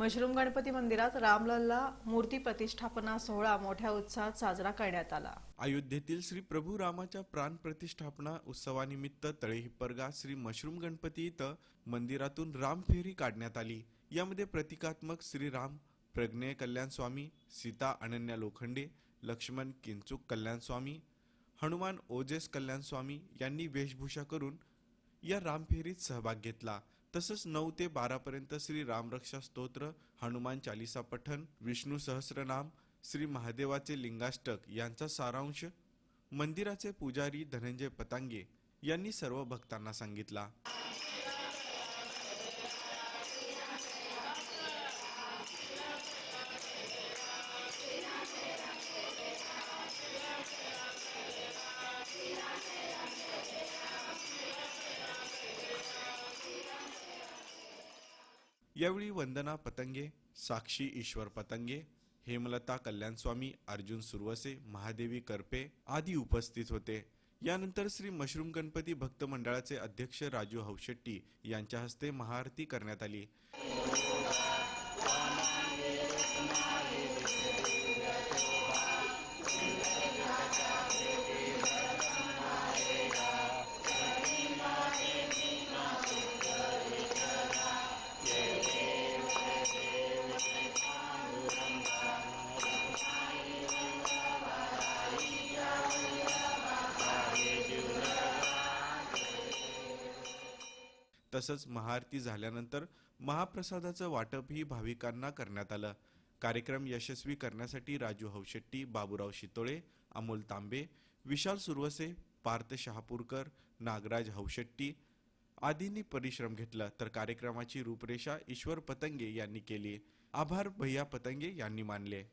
Mushroom Ganpati मंदिरात रामलल्ला मूर्ती प्रतिष्ठापना सोहळा मोठ्या उत्साहात साजरा करण्यात आला. अयोध्येतील श्री प्रभू रामाच्या प्राण प्रतिष्ठापना उत्सवानिमित्त तळेहिपरगा श्री मशरूम गणपती इथं मंदिरातून रामफेरी काढण्यात आली. यामध्ये प्रतिकात्मक श्रीराम प्रज्ञेय कल्याण स्वामी सीता अनन्या लोखंडे लक्ष्मण किंचुक कल्याण स्वामी हनुमान ओजेस कल्याण स्वामी यांनी वेशभूषा करून या रामफेरीत सहभाग घेतला. तसंच नऊ ते बारा पर्यंत श्री रामरक्षा स्तोत्र हनुमान चालिसा पठन विष्णू सहस्रनाम श्री महादेवाचे लिंगाष्टक यांचा सारांश मंदिराचे पुजारी धनंजय पतांगे यांनी सर्व भक्तांना सांगितला. यावेळी वंदना पतंगे साक्षी ईश्वर पतंगे हेमलता कल्याणस्वामी अर्जुन सुरवसे महादेवी करपे आदी उपस्थित होते. यानंतर श्री मशरूम गणपती भक्त मंडळाचे अध्यक्ष राजू हौशेट्टी यांच्या हस्ते महाआरती करण्यात आली. तसंच महाआरती झाल्यानंतर महाप्रसादाचं वाटपही भाविकांना करण्यात आलं. कार्यक्रम यशस्वी करण्यासाठी राजू हौशेट्टी बाबूराव शितोळे अमोल तांबे विशाल सुरवसे पार्थ शहापूरकर नागराज हौशेट्टी आदींनी परिश्रम घेतला. तर कार्यक्रमाची रूपरेषा ईश्वर पतंगे यांनी केली. आभार भैया पतंगे यांनी मानले.